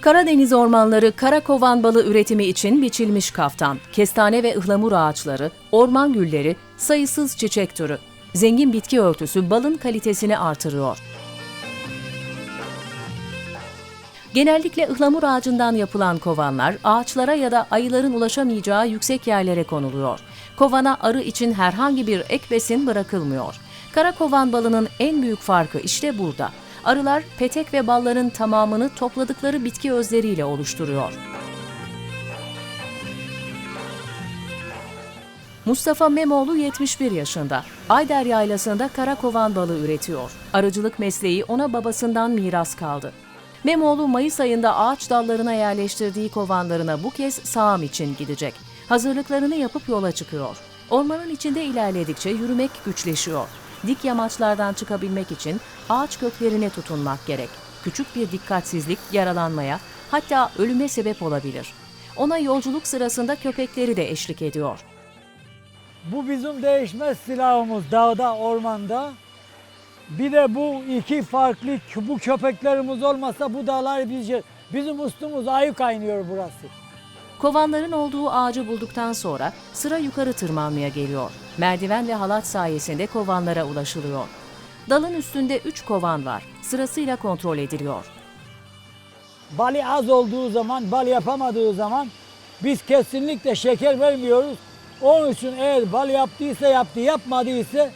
Karadeniz ormanları kara kovan balı üretimi için biçilmiş kaftan, kestane ve ıhlamur ağaçları, orman gülleri, sayısız çiçek türü. Zengin bitki örtüsü balın kalitesini artırıyor. Genellikle ıhlamur ağacından yapılan kovanlar ağaçlara ya da ayıların ulaşamayacağı yüksek yerlere konuluyor. Kovana arı için herhangi bir ek besin bırakılmıyor. Kara kovan balının en büyük farkı işte burada. Arılar petek ve balların tamamını topladıkları bitki özleriyle oluşturuyor. Mustafa Memoğlu 71 yaşında. Ayder Yaylası'nda kara kovan balığı üretiyor. Arıcılık mesleği ona babasından miras kaldı. Memoğlu Mayıs ayında ağaç dallarına yerleştirdiği kovanlarına bu kez sağım için gidecek. Hazırlıklarını yapıp yola çıkıyor. Ormanın içinde ilerledikçe yürümek güçleşiyor. Dik yamaçlardan çıkabilmek için ağaç köklerine tutunmak gerek. Küçük bir dikkatsizlik yaralanmaya, hatta ölüme sebep olabilir. Ona yolculuk sırasında köpekleri de eşlik ediyor. Bu bizim değişmez silahımız dağda, ormanda. Bir de bu iki farklı bu köpeklerimiz olmasa bu dağlar biz, bizim üstümüz ayı kaynıyor burası. Kovanların olduğu ağacı bulduktan sonra sıra yukarı tırmanmaya geliyor. Merdiven ve halat sayesinde kovanlara ulaşılıyor. Dalın üstünde 3 kovan var. Sırasıyla kontrol ediliyor. Bali az olduğu zaman, bal yapamadığı zaman biz kesinlikle şeker vermiyoruz. Onun için eğer bal yaptıysa yaptı, yapmadıysa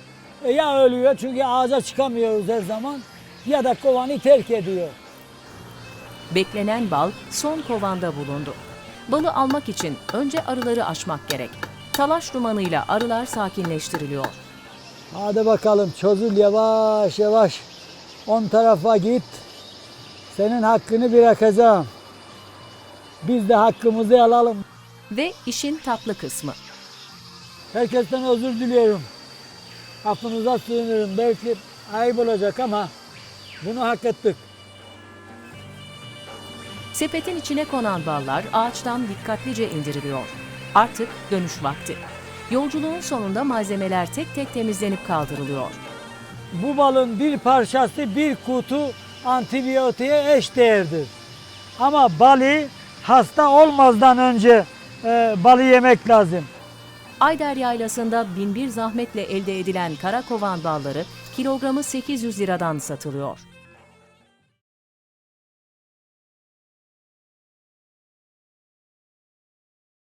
e, ya ölüyor çünkü ağaca çıkamıyoruz her zaman ya da kovanı terk ediyor. Beklenen bal son kovanda bulundu. Balı almak için önce arıları aşmak gerek. Talaş dumanıyla arılar sakinleştiriliyor. Hadi bakalım çözül yavaş yavaş. On tarafa git. Senin hakkını bırakacağım. Biz de hakkımızı alalım. Ve işin tatlı kısmı. Herkesten özür diliyorum. Affınıza sığınırım. Belki ayıp olacak ama bunu hak ettik. Sepetin içine konan ballar ağaçtan dikkatlice indiriliyor. Artık dönüş vakti. Yolculuğun sonunda malzemeler tek tek temizlenip kaldırılıyor. Bu balın bir parçası bir kutu antibiyotiğe eş değerdir. Ama balı hasta olmazdan önce e, balı yemek lazım. Ayder Yaylası'nda binbir zahmetle elde edilen kara kovan balları kilogramı 800 liradan satılıyor.